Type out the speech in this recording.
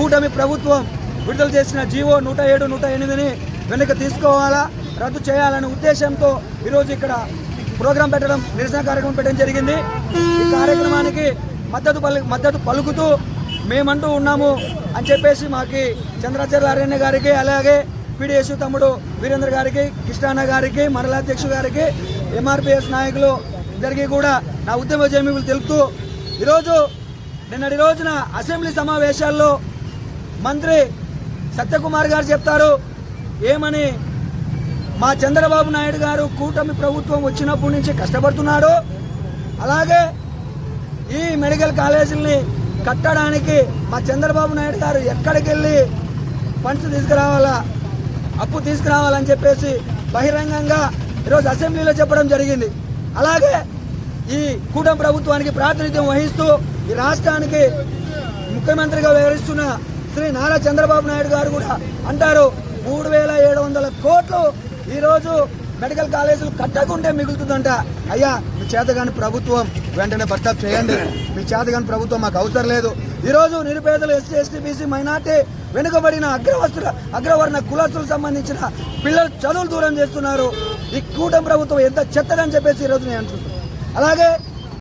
కూటమి ప్రభుత్వం విడుదల చేసిన జీవో నూట ఏడు నూట ఎనిమిదిని వెనక్కి తీసుకోవాలా? రద్దు చేయాలనే ఉద్దేశంతో ఈరోజు ఇక్కడ ప్రోగ్రాం పెట్టడం నిరసన కార్యక్రమం పెట్టడం జరిగింది. ఈ కార్యక్రమానికి మద్దతు పలు మద్దతు పలుకుతూ మేమంటూ ఉన్నాము అని చెప్పేసి మాకి చంద్రాచార్య గారికి అలాగే పీడిఎస్ తమ్ముడు వీరేంద్ర గారికి కృష్ణాన్న గారికి మండలాధ్యక్షు గారికి ఎంఆర్పిఎస్ నాయకులు ఇద్దరికి కూడా నా ఉద్యమ జమీములు తెలుపుతూ ఈరోజు నిన్నటి రోజున అసెంబ్లీ సమావేశాల్లో మంత్రి సత్యకుమార్ గారు చెప్తారు ఏమని? మా చంద్రబాబు నాయుడు గారు కూటమి ప్రభుత్వం వచ్చినప్పటి నుంచి కష్టపడుతున్నాడు. అలాగే ఈ మెడికల్ కాలేజీల్ని కట్టడానికి మా చంద్రబాబు నాయుడు గారు ఎక్కడికి వెళ్ళి ఫండ్స్ తీసుకురావాలా? అప్పు తీసుకురావాలని చెప్పేసి బహిరంగంగా ఈరోజు అసెంబ్లీలో చెప్పడం జరిగింది. అలాగే ఈ కూటమి ప్రభుత్వానికి ప్రాతినిధ్యం వహిస్తూ ఈ రాష్ట్రానికి ముఖ్యమంత్రిగా వ్యవహరిస్తున్న శ్రీ నారా చంద్రబాబు నాయుడు గారు కూడా అంటారు మూడు వేల ఏడు వందల కోట్లు ఈరోజు మెడికల్ కాలేజీలు కట్టకుంటే మిగులుతుందంట. అయ్యా మీ చేతగాని ప్రభుత్వం వెంటనే భర్తప్ చేయండి. మీ చేతగాని ప్రభుత్వం మాకు అవసరం లేదు. ఈరోజు నిరుపేదలు ఎస్సీ ఎస్టీ బీసీ మైనార్టీ వెనుకబడిన అగ్రవస్తుల అగ్రవర్ణ కులస్తులకు సంబంధించిన పిల్లలు చదువులు దూరం చేస్తున్నారు. ఈ కూటమి ప్రభుత్వం ఎంత చెత్తదని చెప్పేసి ఈరోజు నేను అంటున్నాను అలాగే